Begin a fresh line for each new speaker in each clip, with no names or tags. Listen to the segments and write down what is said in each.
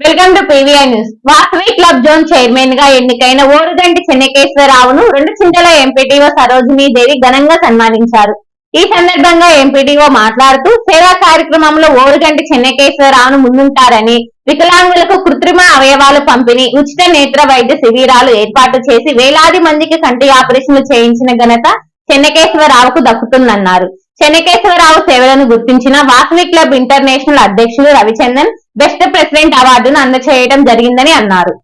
Welcome to PVI news. Vasavi club zone చైర్మన్గా ఎన్నికైన ఓరుగంటి చెన్నకేశ్వరరావును రెండు చింతల ఎంపీటీఓ సరోజినీ దేవి ఘనంగా సన్మానించారు. ఈ సందర్భంగా ఎంపీటీఓ మాట్లాడుతూ సేవా కార్యక్రమంలో ఓరుగంటి చెన్నకేశ్వరరావును ముందుంటారని వికలాంగులకు కృత్రిమ అవయవాలు పంపిణీ ఉచిత నేత్ర వైద్య శిబిరాలు ఏర్పాటు చేసి వేలాది మందికి కంటి ఆపరేషన్లు చేయించిన ఘనత చెన్నకేశ్వరరావుకు దక్కుతుందన్నారు. చెన్నకేశ్వరరావు సేవలను గుర్తించిన వాసవి క్లబ్ ఇంటర్నేషనల్ అధ్యక్షులు రవిచందన్ బెస్ట్ ప్రెసిడెంట్ అవార్డును అందచేయడం జరిగిందని అన్నారు.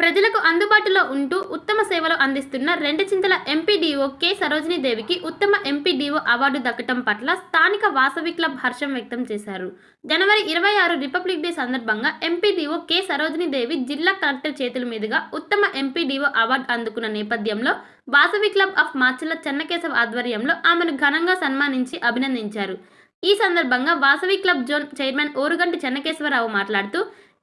ప్రజలకు అందుబాటులో ఉంటూ ఉత్తమ సేవలు అందిస్తున్న రెండు చింతల ఎంపీడీఓ కె సరోజిని దేవికి ఉత్తమ ఎంపీడీఓ అవార్డు దక్కటం పట్ల స్థానిక వాసవి క్లబ్ హర్షం వ్యక్తం చేశారు. జనవరి ఇరవై ఆరు రిపబ్లిక్ డే సందర్భంగా ఎంపీడీఓ కె సరోజిని దేవి జిల్లా కలెక్టర్ చేతుల మీదుగా ఉత్తమ ఎంపీడీఓ అవార్డు అందుకున్న నేపథ్యంలో వాసవి క్లబ్ ఆఫ్ మార్చిల చెన్నకేశవ్ ఆధ్వర్యంలో ఆమెను ఘనంగా సన్మానించి అభినందించారు. ఈ సందర్భంగా Vasavi club zone chairman Oruganti Chennakeswararao మాట్లాడుతూ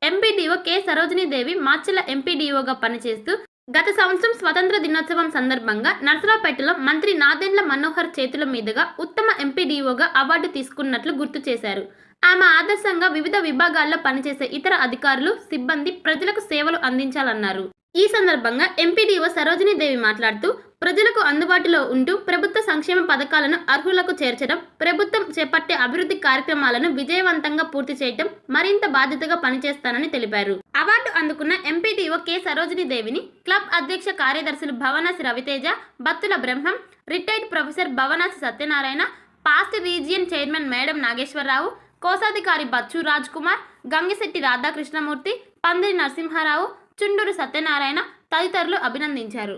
ఎంపీడీఓ కె సరోజినీదేవి మార్చిల ఎంపీడీఓగా పనిచేస్తూ గత సంవత్సరం స్వతంత్ర దినోత్సవం సందర్భంగా నర్సరావుపేటలో మంత్రి నాదెండ్ల మనోహర్ చేతుల మీదుగా ఉత్తమ ఎంపీడీఓగా అవార్డు తీసుకున్నట్లు గుర్తు చేశారు. ఆమె ఆదర్శంగా వివిధ విభాగాల్లో పనిచేసే ఇతర అధికారులు సిబ్బంది ప్రజలకు సేవలు అందించాలన్నారు. ఈ సందర్భంగా ఎంపీడీఓ సరోజినీదేవి మాట్లాడుతూ ప్రజలకు అందుబాటులో ఉంటూ ప్రభుత్వ సంక్షేమ పథకాలను అర్హులకు చేర్చడం ప్రభుత్వం చేపట్టే అభివృద్ధి కార్యక్రమాలను విజయవంతంగా పూర్తి చేయడం మరింత బాధ్యతగా పనిచేస్తానని తెలిపారు. అవార్డు అందుకున్న ఎంపీటీఓ కె. సరోజిని దేవిని క్లబ్ అధ్యక్ష కార్యదర్శులు Bhavanasi Raviteja Battula Brahmam retired professor Bhavanasi Satyanarayana past region chairman madam Nageswararao కోశాధికారి బచ్చు రాజ్ కుమార్ గంగిశెట్టి రాధాకృష్ణమూర్తి పందిరి నరసింహారావు చుండూరు సత్యనారాయణ తదితరులు అభినందించారు.